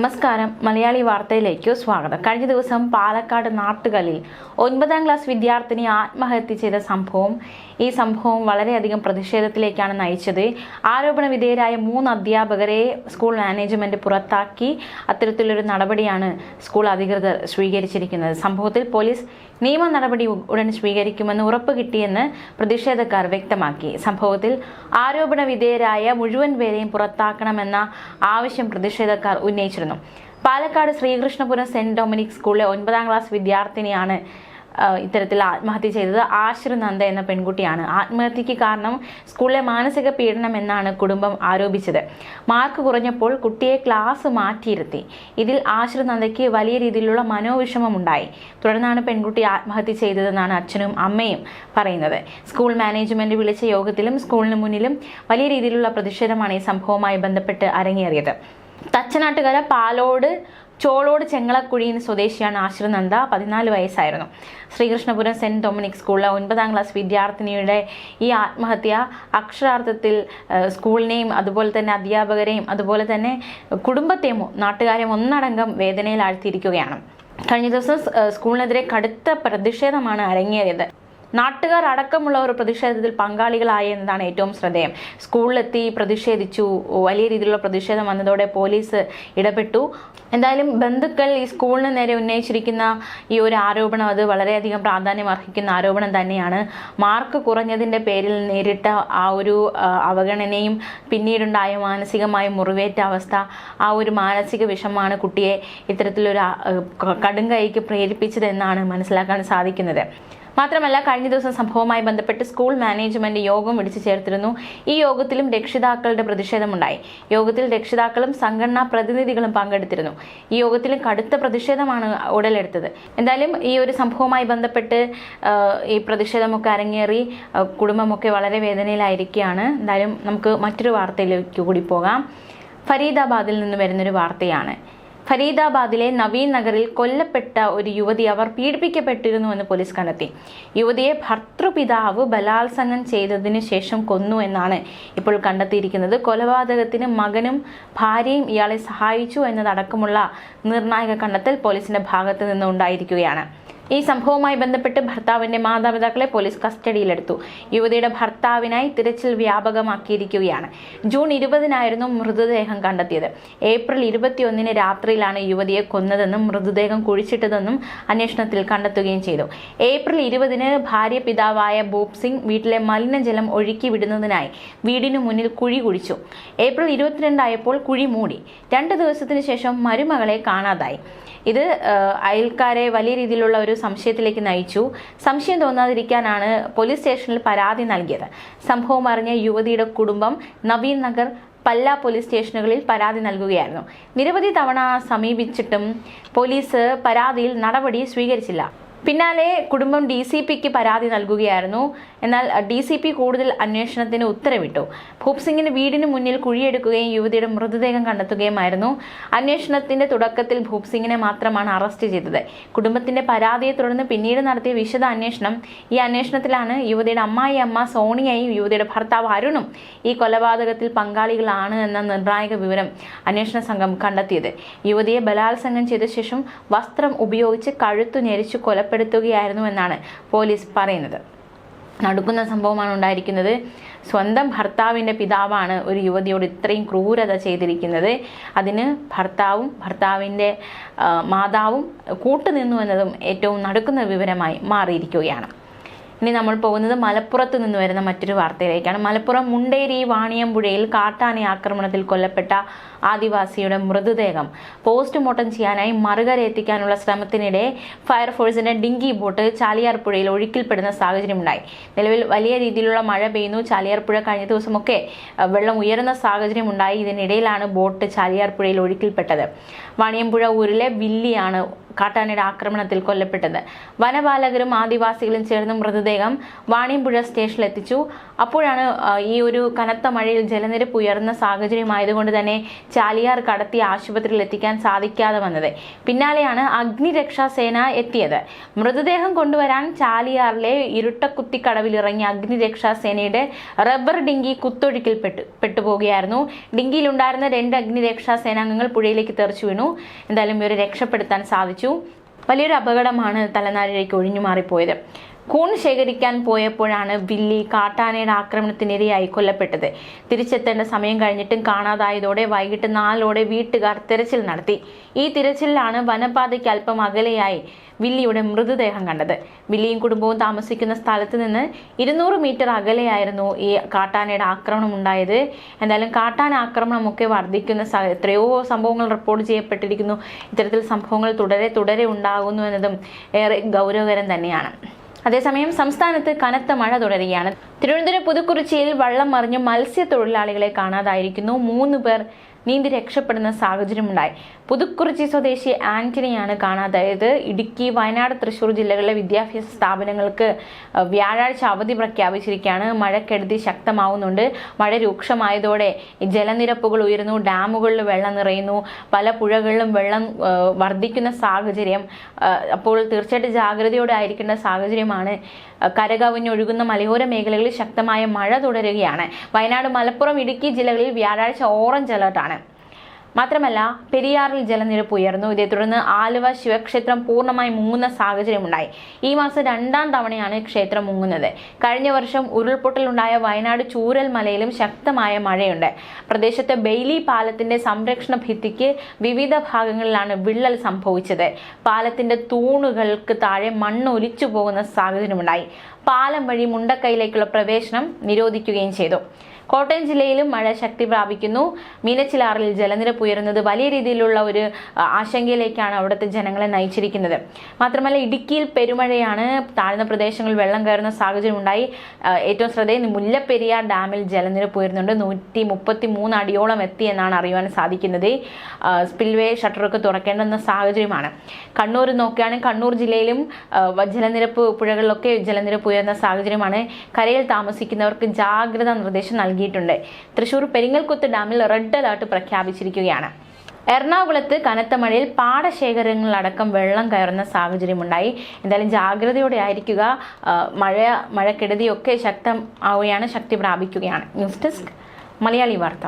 നമസ്കാരം. മലയാളി വാർത്തയിലേക്ക് സ്വാഗതം. കഴിഞ്ഞ ദിവസം പാലക്കാട് നാട്ടുകലിൽ ഒൻപതാം ക്ലാസ് വിദ്യാർത്ഥിനി ആത്മഹത്യ ചെയ്ത സംഭവം. ഈ സംഭവം വളരെയധികം പ്രതിഷേധത്തിലേക്കാണ് നയിച്ചത്. ആരോപണ വിധേയരായ മൂന്ന് അധ്യാപകരെ സ്കൂൾ മാനേജ്മെന്റ് പുറത്താക്കി. അത്തരത്തിലൊരു നടപടിയാണ് സ്കൂൾ അധികൃതർ സ്വീകരിച്ചിരിക്കുന്നത്. സംഭവത്തിൽ പോലീസ് നിയമ നടപടി ഉടൻ സ്വീകരിക്കുമെന്ന് ഉറപ്പ് കിട്ടിയെന്ന് പ്രതിഷേധക്കാർ വ്യക്തമാക്കി. സംഭവത്തിൽ ആരോപണ വിധേയരായ മുഴുവൻ പേരെയും പുറത്താക്കണമെന്ന ആവശ്യം പ്രതിഷേധക്കാർ ഉന്നയിച്ചിരുന്നു. പാലക്കാട് ശ്രീകൃഷ്ണപുരം സെന്റ് ഡൊമിനിക് സ്കൂളിലെ ഒൻപതാം ക്ലാസ് വിദ്യാർത്ഥിനിയാണ് ഇത്തരത്തിൽ ആത്മഹത്യ ചെയ്തത്. ആശ്രു നന്ദ എന്ന പെൺകുട്ടിയാണ്. ആത്മഹത്യക്ക് കാരണം സ്കൂളിലെ മാനസിക പീഡനം എന്നാണ് കുടുംബം ആരോപിച്ചത്. മാർക്ക് കുറഞ്ഞപ്പോൾ കുട്ടിയെ ക്ലാസ് മാറ്റിയിരുത്തി. ഇതിൽ ആശ്രു നന്ദയ്ക്ക് വലിയ രീതിയിലുള്ള മനോവിഷമമുണ്ടായി തുടർന്നാണ് പെൺകുട്ടി ആത്മഹത്യ ചെയ്തതെന്നാണ് അച്ഛനും അമ്മയും പറയുന്നത്. സ്കൂൾ മാനേജ്മെന്റ് വിളിച്ച യോഗത്തിലും സ്കൂളിന് മുന്നിലും വലിയ രീതിയിലുള്ള പ്രതിഷേധമാണ് ഈ സംഭവവുമായി ബന്ധപ്പെട്ട് അരങ്ങേറിയത്. തച്ചനാട്ടുകര പാലോട് ചോളോട് ചെങ്ങളക്കുഴിയിൽ സ്വദേശിയാണ് ആശ്രനന്ദ പതിനാല് വയസ്സായിരുന്നു. ശ്രീകൃഷ്ണപുരം സെന്റ് ഡൊമിനിക് സ്കൂളിലെ ഒൻപതാം ക്ലാസ് വിദ്യാർത്ഥിനിയുടെ ഈ ആത്മഹത്യ അക്ഷരാർത്ഥത്തിൽ സ്കൂളിനെയും അതുപോലെ തന്നെ അധ്യാപകരെയും അതുപോലെ തന്നെ കുടുംബത്തെയും നാട്ടുകാരെയും ഒന്നടങ്കം വേദനയിൽ ആഴ്ത്തിയിരിക്കുകയാണ് കഴിഞ്ഞ ദിവസം സ്കൂളിനെതിരെ കടുത്ത പ്രതിഷേധമാണ് അരങ്ങേറിയത്. നാട്ടുകാർ അടക്കമുള്ള ഒരു പ്രതിഷേധത്തിൽ പങ്കാളികളായ എന്നതാണ് ഏറ്റവും ശ്രദ്ധേയം. സ്കൂളിലെത്തി പ്രതിഷേധിച്ചു. വലിയ രീതിയിലുള്ള പ്രതിഷേധം വന്നതോടെ പോലീസ് ഇടപെട്ടു. എന്തായാലും ബന്ധുക്കൾ ഈ സ്കൂളിന് നേരെ ഉന്നയിച്ചിരിക്കുന്ന ഈ ഒരു ആരോപണം അത് വളരെയധികം പ്രാധാന്യം അർഹിക്കുന്ന ആരോപണം തന്നെയാണ്. മാർക്ക് കുറഞ്ഞതിന്റെ പേരിൽ നേരിട്ട ആ ഒരു അവഗണനയും പിന്നീടുണ്ടായ മാനസികമായ മുറിവേറ്റ അവസ്ഥ ആ ഒരു മാനസിക വിഷമാണ് കുട്ടിയെ ഇത്തരത്തിലൊരു കടുംകൈക്ക് പ്രേരിപ്പിച്ചതെന്നാണ് മനസ്സിലാക്കാൻ സാധിക്കുന്നത്. മാത്രമല്ല കഴിഞ്ഞ ദിവസം സംഭവവുമായി ബന്ധപ്പെട്ട് സ്കൂൾ മാനേജ്മെന്റ് യോഗം വിളിച്ചു ചേർത്തിരുന്നു. ഈ യോഗത്തിലും രക്ഷിതാക്കളുടെ പ്രതിഷേധമുണ്ടായി. യോഗത്തിൽ രക്ഷിതാക്കളും സംഘടനാ പ്രതിനിധികളും പങ്കെടുത്തിരുന്നു. ഈ യോഗത്തിലും കടുത്ത പ്രതിഷേധമാണ് ഉടലെടുത്തത്. എന്തായാലും ഈ ഒരു സംഭവവുമായി ബന്ധപ്പെട്ട് ഈ പ്രതിഷേധമൊക്കെ അരങ്ങേറി കുടുംബമൊക്കെ വളരെ വേദനയിലായിരിക്കുകയാണ്. എന്തായാലും നമുക്ക് മറ്റൊരു വാർത്തയിലേക്ക് കൂടി പോകാം. ഫരീദാബാദിൽ നിന്ന് വരുന്നൊരു വാർത്തയാണ്. ഫരീദാബാദിലെ നവീൻ നഗറിൽ കൊല്ലപ്പെട്ട ഒരു യുവതി അവർ പീഡിപ്പിക്കപ്പെട്ടിരുന്നുവെന്ന് പോലീസ് കണ്ടെത്തി. യുവതിയെ ഭർത്തൃപിതാവ് ബലാത്സംഗം ചെയ്തതിനു ശേഷം കൊന്നു എന്നാണ് ഇപ്പോൾ കണ്ടെത്തിയിരിക്കുന്നത്. കൊലപാതകത്തിന് മകനും ഭാര്യയും ഇയാളെ സഹായിച്ചു എന്നതടക്കമുള്ള നിർണായക കണ്ടെത്തൽ പോലീസിന്റെ ഭാഗത്ത് നിന്ന് ഉണ്ടായിരിക്കുകയാണ്. ഈ സംഭവവുമായി ബന്ധപ്പെട്ട് ഭർത്താവിന്റെ മാതാപിതാക്കളെ പോലീസ് കസ്റ്റഡിയിലെടുത്തു. യുവതിയുടെ ഭർത്താവിനായി തിരച്ചിൽ വ്യാപകമാക്കിയിരിക്കുകയാണ്. ജൂൺ ഇരുപതിനായിരുന്നു മൃതദേഹം കണ്ടെത്തിയത്. ഏപ്രിൽ ഇരുപത്തിയൊന്നിന് രാത്രിയിലാണ് യുവതിയെ കൊന്നതെന്നും മൃതദേഹം കുഴിച്ചിട്ടതെന്നും അന്വേഷണത്തിൽ കണ്ടെത്തുകയും ചെയ്തു. ഏപ്രിൽ ഇരുപതിന് ഭാര്യ പിതാവായ ബോബ് സിംഗ് വീട്ടിലെ മലിനജലം ഒഴുക്കി വിടുന്നതിനായി വീടിനു മുന്നിൽ കുഴി കുഴിച്ചു. ഏപ്രിൽ ഇരുപത്തിരണ്ടായപ്പോൾ കുഴി മൂടി. രണ്ട് ദിവസത്തിന് ശേഷം മരുമകളെ കാണാതായി. ഇത് അയൽക്കാരെ വലിയ രീതിയിലുള്ള ഒരു സംശയത്തിലേക്ക് നയിച്ചു. സംശയം തോന്നാതിരിക്കാനാണ് പോലീസ് സ്റ്റേഷനിൽ പരാതി നൽകിയത്. സംഭവം അറിഞ്ഞ യുവതിയുടെ കുടുംബം നവീൻ നഗർ പല്ല പോലീസ് സ്റ്റേഷനുകളിൽ പരാതി നൽകുകയായിരുന്നു. നിരവധി തവണ സമീപിച്ചിട്ടും പോലീസ് പരാതിയിൽ നടപടി സ്വീകരിച്ചില്ല. പിന്നാലെ കുടുംബം ഡി സി പിക്ക് പരാതി നൽകുകയായിരുന്നു. എന്നാൽ ഡി സി പി കൂടുതൽ അന്വേഷണത്തിന് ഉത്തരവിട്ടു. ഭൂപ് സിംഗിന് വീടിന് മുന്നിൽ കുഴിയെടുക്കുകയും യുവതിയുടെ മൃതദേഹം കണ്ടെത്തുകയുമായിരുന്നു. അന്വേഷണത്തിന്റെ തുടക്കത്തിൽ ഭൂപ് സിംഗിനെ മാത്രമാണ് അറസ്റ്റ് ചെയ്തത്. കുടുംബത്തിന്റെ പരാതിയെ തുടർന്ന് പിന്നീട് നടത്തിയ വിശദ അന്വേഷണം ഈ അന്വേഷണത്തിലാണ്. യുവതിയുടെ അമ്മായി അമ്മ സോണിയയും യുവതിയുടെ ഭർത്താവ് അരുണും ഈ കൊലപാതകത്തിൽ പങ്കാളികളാണ് എന്ന നിർണായക വിവരം അന്വേഷണ സംഘം കണ്ടെത്തിയത്. യുവതിയെ ബലാത്സംഗം ചെയ്ത ശേഷം വസ്ത്രം ഉപയോഗിച്ച് കഴുത്തു ഞെരിച്ചു കൊലപ്പെടുത്തുകയായിരുന്നു എന്നാണ് പോലീസ് പറയുന്നത്. നടക്കുന്ന സംഭവമാണ് ഉണ്ടായിരിക്കുന്നത്. സ്വന്തം ഭർത്താവിന്റെ പിതാവാണ് ഒരു യുവതിയോട് ഇത്രയും ക്രൂരത ചെയ്തിരിക്കുന്നത്. അതിന് ഭർത്താവും ഭർത്താവിന്റെ മാതാവും കൂട്ടുനിന്നു എന്നതും ഏറ്റവും നടക്കുന്ന വിവരമായി മാറിയിരിക്കുകയാണ്. ഇനി നമ്മൾ പോകുന്നത് മലപ്പുറത്ത് നിന്ന് വരുന്ന മറ്റൊരു വാർത്തയിലേക്കാണ്. മലപ്പുറം മുണ്ടേരി വാണിയമ്പുഴയിൽ കാട്ടാന ആക്രമണത്തിൽ കൊല്ലപ്പെട്ട ആദിവാസിയുടെ മൃതദേഹം. പോസ്റ്റ്മോർട്ടം ചെയ്യാനായി മറുകര എത്തിക്കാനുള്ള ശ്രമത്തിനിടെ ഫയർഫോഴ്സിന്റെ ഡിങ്കി ബോട്ട് ചാലിയാർ പുഴയിൽ ഒഴുക്കിൽപ്പെടുന്ന സാഹചര്യമുണ്ടായി. നിലവിൽ വലിയ രീതിയിലുള്ള മഴ പെയ്യുന്നു. ചാലിയാർ പുഴ കഴിഞ്ഞ ദിവസമൊക്കെ വെള്ളം ഉയരുന്ന സാഹചര്യമുണ്ടായി. ഇതിനിടയിലാണ് ബോട്ട് ചാലിയാർ പുഴയിൽ ഒഴുക്കിൽപ്പെട്ടത്. വാണിയമ്പുഴ ഊരിലെ വില്ലിയാണ് കാട്ടാനയുടെ ആക്രമണത്തിൽ കൊല്ലപ്പെട്ടത്. വനപാലകരും ആദിവാസികളും ചേർന്ന് മൃതദേഹം വാണിയമ്പുഴ സ്റ്റേഷനിൽ എത്തിച്ചു. അപ്പോഴാണ് ഈ ഒരു കനത്ത മഴയിൽ ജലനിരപ്പ് ഉയർന്ന സാഹചര്യമായതുകൊണ്ട് തന്നെ ചാലിയാർ കടത്തി ആശുപത്രിയിൽ എത്തിക്കാൻ സാധിക്കാതെ വന്നത്. പിന്നാലെയാണ് അഗ്നിരക്ഷാസേന എത്തിയത്. മൃതദേഹം കൊണ്ടുവരാൻ ചാലിയാറിലെ ഇരുട്ടക്കുത്തിക്കടവിൽ ഇറങ്ങിയ അഗ്നിരക്ഷാ സേനയുടെ റബ്ബർ ഡിങ്കി കുത്തൊഴുക്കിൽ പെട്ടു പെട്ടുപോകുകയായിരുന്നു. ഡിങ്കിയിലുണ്ടായിരുന്ന രണ്ട് അഗ്നിരക്ഷാസേനാംഗങ്ങൾ പുഴയിലേക്ക് തെറിച്ചു വീണു. എന്തായാലും ഇവരെ രക്ഷപ്പെടുത്താൻ സാധിച്ചു. വലിയൊരു അപകടമാണ് തലനാരിഴയ്ക്ക് ഒഴിഞ്ഞു മാറിപ്പോയത് കൂൺ ശേഖരിക്കാൻ പോയപ്പോഴാണ് ബില്ലി കാട്ടാനയുടെ ആക്രമണത്തിനിരയായി കൊല്ലപ്പെട്ടത്. തിരിച്ചെത്തേണ്ട സമയം കഴിഞ്ഞിട്ടും കാണാതായതോടെ വൈകിട്ട് നാലോടെ വീട്ടുകാർ തിരച്ചിൽ നടത്തി. ഈ തിരച്ചിലാണ് വനപാതയ്ക്ക് അല്പം അകലെയായി വില്ലിയുടെ മൃതദേഹം കണ്ടത്. വില്ലിയും കുടുംബവും താമസിക്കുന്ന സ്ഥലത്ത് നിന്ന് ഇരുന്നൂറ് മീറ്റർ അകലെയായിരുന്നു ഈ കാട്ടാനയുടെ ആക്രമണം ഉണ്ടായത്. എന്തായാലും കാട്ടാന ആക്രമണമൊക്കെ വർദ്ധിക്കുന്ന എത്രയോ സംഭവങ്ങൾ റിപ്പോർട്ട് ചെയ്യപ്പെട്ടിരിക്കുന്നു. ഇത്തരത്തിൽ സംഭവങ്ങൾ തുടരെ തുടരെ ഉണ്ടാകുന്നു എന്നതും ഏറെ ഗൗരവകരം തന്നെയാണ്. അതേസമയം സംസ്ഥാനത്ത് കനത്ത മഴ തുടരുകയാണ്. തിരുവനന്തപുരം പുതുക്കുറിച്ചിയിൽ വള്ളം മറിഞ്ഞ് മത്സ്യത്തൊഴിലാളികളെ കാണാതായിരിക്കുന്നു. മൂന്ന് പേർ നീന്തി രക്ഷപ്പെടുന്ന സാഹചര്യമുണ്ടായി. പുതുക്കുറിച്ചി സ്വദേശി ആന്റണിയാണ് കാണാതായത്. ഇടുക്കി വയനാട് തൃശൂർ ജില്ലകളിലെ വിദ്യാഭ്യാസ സ്ഥാപനങ്ങൾക്ക് വ്യാഴാഴ്ച അവധി പ്രഖ്യാപിച്ചിരിക്കുകയാണ്. മഴക്കെടുതി ശക്തമാവുന്നുണ്ട്. മഴ രൂക്ഷമായതോടെ ജലനിരപ്പുകൾ ഉയരുന്നു ഡാമുകളിൽ വെള്ളം നിറയുന്നു പല പുഴകളിലും വെള്ളം വർദ്ധിക്കുന്ന സാഹചര്യം അപ്പോൾ തീർച്ചയായിട്ടും ജാഗ്രതയോടെ ആയിരിക്കേണ്ട സാഹചര്യമാണ്. കരകവിഞ്ഞൊഴുകുന്ന മലയോര മേഖലകളിൽ ശക്തമായ മഴ തുടരുകയാണ്. വയനാട് മലപ്പുറം ഇടുക്കി ജില്ലകളിൽ വ്യാഴാഴ്ച ഓറഞ്ച് അലർട്ടാണ്. മാത്രമല്ല പെരിയാറിൽ ജലനിരപ്പ് ഉയർന്നു. ഇതേ തുടർന്ന് ആലുവ ശിവക്ഷേത്രം പൂർണമായി മുങ്ങുന്ന സാഹചര്യമുണ്ടായി. ഈ മാസം രണ്ടാം തവണയാണ് ക്ഷേത്രം മുങ്ങുന്നത്. കഴിഞ്ഞ വർഷം ഉരുൾപൊട്ടലുണ്ടായ വയനാട് ചൂരൽ മലയിലും ശക്തമായ മഴയുണ്ട്. പ്രദേശത്തെ ബെയ്ലി പാലത്തിന്റെ സംരക്ഷണ ഭിത്തിക്ക് വിവിധ ഭാഗങ്ങളിലാണ് വിള്ളൽ സംഭവിച്ചത്. പാലത്തിന്റെ തൂണുകൾക്ക് താഴെ മണ്ണ് ഒലിച്ചു പോകുന്ന സാഹചര്യമുണ്ടായി. പാലം വഴി മുണ്ടക്കൈയിലേക്കുള്ള പ്രവേശനം നിരോധിക്കുകയും ചെയ്തു. കോട്ടയം ജില്ലയിലും മഴ ശക്തി പ്രാപിക്കുന്നു. മീനച്ചിലാറിൽ ജലനിരപ്പ് ഉയരുന്നത് വലിയ രീതിയിലുള്ള ഒരു ആശങ്കയിലേക്കാണ് അവിടുത്തെ ജനങ്ങളെ നയിച്ചിരിക്കുന്നത്. മാത്രമല്ല ഇടുക്കിയിൽ പെരുമഴയാണ്. താഴ്ന്ന പ്രദേശങ്ങളിൽ വെള്ളം കയറുന്ന സാഹചര്യം ഉണ്ടായി ഏറ്റവും ശ്രദ്ധേയം മുല്ലപ്പെരിയാർ ഡാമിൽ ജലനിരപ്പ് ഉയരുന്നുണ്ട്. നൂറ്റി മുപ്പത്തി മൂന്ന് അടിയോളം എത്തി എന്നാണ് അറിയുവാൻ സാധിക്കുന്നത്. സ്പിൽവേ ഷട്ടറൊക്കെ തുറക്കേണ്ടുന്ന സാഹചര്യമാണ്. കണ്ണൂർ നോക്കുകയാണെങ്കിൽ കണ്ണൂർ ജില്ലയിലും ജലനിരപ്പ് പുഴകളിലൊക്കെ ജലനിരപ്പ് ഉയർന്ന സാഹചര്യമാണ്. കരയിൽ താമസിക്കുന്നവർക്ക് ജാഗ്രതാ നിർദ്ദേശം നൽകിയിട്ടുണ്ട്. തൃശൂർ പെരിങ്ങൽകുത്ത് ഡാമിൽ റെഡ് അലർട്ട് പ്രഖ്യാപിച്ചിരിക്കുകയാണ്. എറണാകുളത്ത് കനത്ത മഴയിൽ പാടശേഖരങ്ങളിലടക്കം വെള്ളം കയറുന്ന സാഹചര്യമുണ്ടായി. എന്തായാലും ജാഗ്രതയോടെ ആയിരിക്കുക. മഴ മഴക്കെടുതിയൊക്കെ ശക്തമാവുകയാണ് ശക്തി പ്രാപിക്കുകയാണ്. ന്യൂസ് ഡെസ്ക് മലയാളി വാർത്ത.